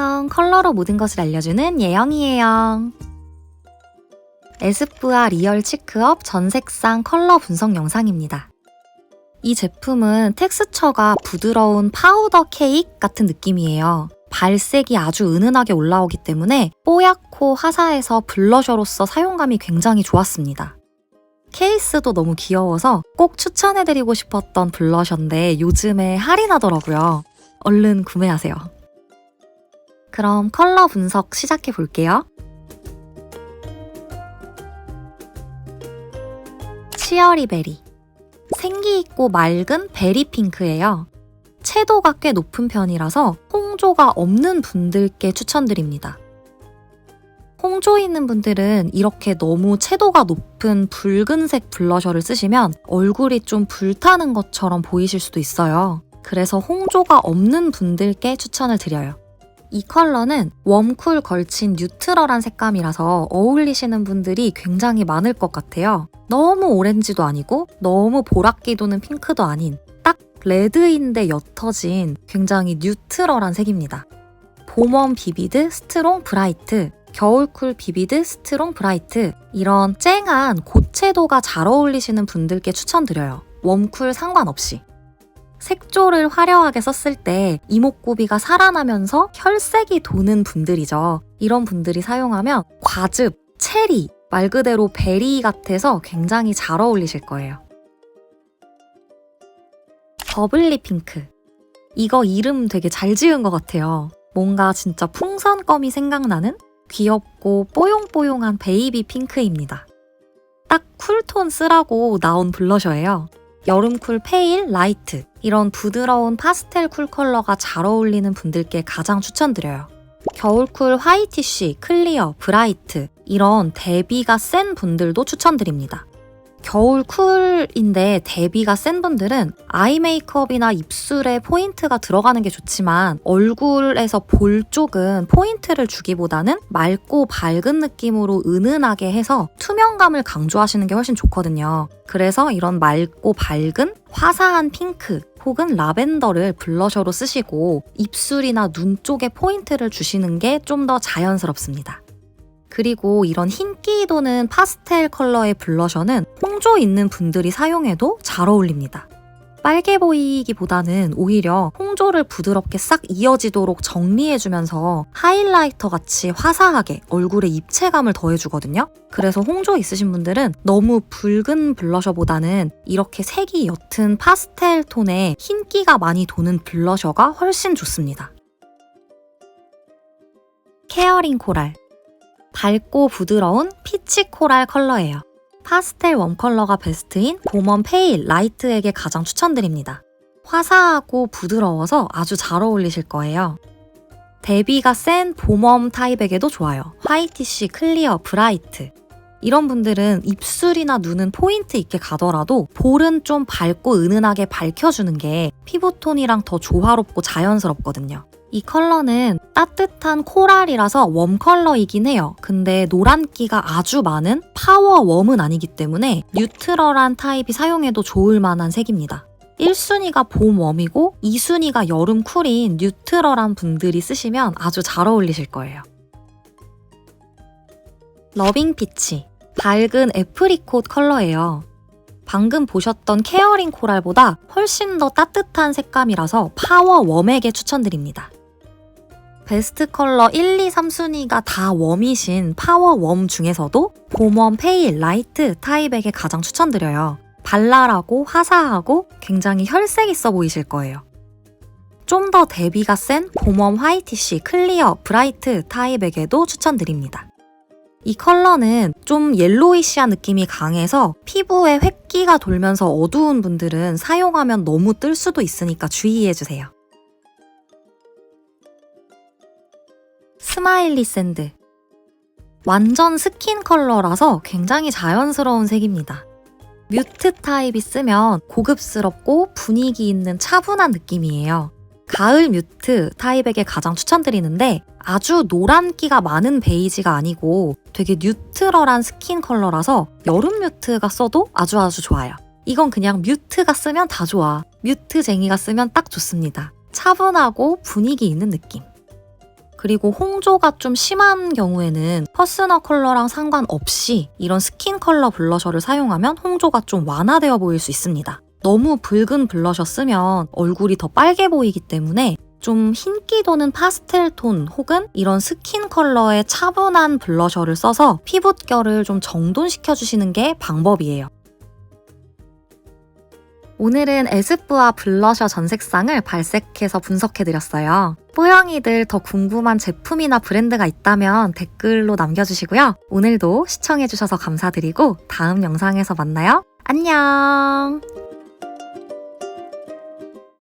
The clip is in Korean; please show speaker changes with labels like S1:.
S1: 안녕. 컬러로 모든 것을 알려주는 예영이에요. 에스쁘아 리얼 치크업 전색상 컬러 분석 영상입니다. 이 제품은 텍스처가 부드러운 파우더 케이크 같은 느낌이에요. 발색이 아주 은은하게 올라오기 때문에 뽀얗고 화사해서 블러셔로서 사용감이 굉장히 좋았습니다. 케이스도 너무 귀여워서 꼭 추천해드리고 싶었던 블러셔인데 요즘에 할인하더라고요. 얼른 구매하세요. 그럼 컬러 분석 시작해 볼게요. 치어리 베리. 생기 있고 맑은 베리 핑크예요. 채도가 꽤 높은 편이라서 홍조가 없는 분들께 추천드립니다. 홍조 있는 분들은 이렇게 너무 채도가 높은 붉은색 블러셔를 쓰시면 얼굴이 좀 불타는 것처럼 보이실 수도 있어요. 그래서 홍조가 없는 분들께 추천을 드려요. 이 컬러는 웜쿨 걸친 뉴트럴한 색감이라서 어울리시는 분들이 굉장히 많을 것 같아요. 너무 오렌지도 아니고 너무 보랏기 도는 핑크도 아닌 딱 레드인데 옅어진 굉장히 뉴트럴한 색입니다. 봄웜 비비드 스트롱 브라이트, 겨울쿨 비비드 스트롱 브라이트 이런 쨍한 고채도가 잘 어울리시는 분들께 추천드려요. 웜쿨 상관없이. 색조를 화려하게 썼을 때 이목구비가 살아나면서 혈색이 도는 분들이죠. 이런 분들이 사용하면 과즙, 체리, 말 그대로 베리 같아서 굉장히 잘 어울리실 거예요. 버블리 핑크. 이거 이름 되게 잘 지은 것 같아요. 뭔가 진짜 풍선껌이 생각나는 귀엽고 뽀용뽀용한 베이비 핑크입니다. 딱 쿨톤 쓰라고 나온 블러셔예요. 여름 쿨 페일, 라이트 이런 부드러운 파스텔 쿨 컬러가 잘 어울리는 분들께 가장 추천드려요. 겨울 쿨 화이티쉬, 클리어, 브라이트 이런 대비가 센 분들도 추천드립니다. 겨울 쿨인데 대비가 센 분들은 아이 메이크업이나 입술에 포인트가 들어가는 게 좋지만 얼굴에서 볼 쪽은 포인트를 주기보다는 맑고 밝은 느낌으로 은은하게 해서 투명감을 강조하시는 게 훨씬 좋거든요. 그래서 이런 맑고 밝은 화사한 핑크 혹은 라벤더를 블러셔로 쓰시고 입술이나 눈 쪽에 포인트를 주시는 게 좀 더 자연스럽습니다. 그리고 이런 흰기 도는 파스텔 컬러의 블러셔는 홍조 있는 분들이 사용해도 잘 어울립니다. 빨개 보이기보다는 오히려 홍조를 부드럽게 싹 이어지도록 정리해주면서 하이라이터 같이 화사하게 얼굴에 입체감을 더해주거든요. 그래서 홍조 있으신 분들은 너무 붉은 블러셔보다는 이렇게 색이 옅은 파스텔 톤의 흰기가 많이 도는 블러셔가 훨씬 좋습니다. 케어링 코랄 밝고 부드러운 피치 코랄 컬러예요. 파스텔 웜 컬러가 베스트인 봄웜 페일 라이트에게 가장 추천드립니다. 화사하고 부드러워서 아주 잘 어울리실 거예요. 대비가 센 봄웜 타입에게도 좋아요. 화이티쉬, 클리어, 브라이트. 이런 분들은 입술이나 눈은 포인트 있게 가더라도 볼은 좀 밝고 은은하게 밝혀주는 게 피부톤이랑 더 조화롭고 자연스럽거든요. 이 컬러는 따뜻한 코랄이라서 웜 컬러이긴 해요. 근데 노란기가 아주 많은 파워 웜은 아니기 때문에 뉴트럴한 타입이 사용해도 좋을 만한 색입니다. 1순위가 봄 웜이고 2순위가 여름 쿨인 뉴트럴한 분들이 쓰시면 아주 잘 어울리실 거예요. 러빙 피치 밝은 애프리콧 컬러예요. 방금 보셨던 케어링 코랄보다 훨씬 더 따뜻한 색감이라서 파워 웜에게 추천드립니다. 베스트 컬러 1, 2, 3순위가 다 웜이신 파워 웜 중에서도 봄웜 페일 라이트 타입에게 가장 추천드려요. 발랄하고 화사하고 굉장히 혈색 있어 보이실 거예요. 좀 더 대비가 센 봄웜 화이티쉬 클리어 브라이트 타입에게도 추천드립니다. 이 컬러는 좀 옐로이시한 느낌이 강해서 피부에 획기가 돌면서 어두운 분들은 사용하면 너무 뜰 수도 있으니까 주의해주세요. 스마일리 샌드. 완전 스킨 컬러라서 굉장히 자연스러운 색입니다. 뮤트 타입이 쓰면 고급스럽고 분위기 있는 차분한 느낌이에요. 가을 뮤트 타입에게 가장 추천드리는데 아주 노란기가 많은 베이지가 아니고 되게 뉴트럴한 스킨 컬러라서 여름 뮤트가 써도 아주 아주 좋아요. 이건 그냥 뮤트가 쓰면 다 좋아. 뮤트쟁이가 쓰면 딱 좋습니다. 차분하고 분위기 있는 느낌. 그리고 홍조가 좀 심한 경우에는 퍼스널 컬러랑 상관없이 이런 스킨 컬러 블러셔를 사용하면 홍조가 좀 완화되어 보일 수 있습니다. 너무 붉은 블러셔 쓰면 얼굴이 더 빨개 보이기 때문에 좀 흰기 도는 파스텔 톤 혹은 이런 스킨 컬러의 차분한 블러셔를 써서 피부결을 좀 정돈시켜 주시는 게 방법이에요. 오늘은 에스쁘아 블러셔 전 색상을 발색해서 분석해드렸어요. 뽀영이들 더 궁금한 제품이나 브랜드가 있다면 댓글로 남겨주시고요. 오늘도 시청해주셔서 감사드리고 다음 영상에서 만나요. 안녕!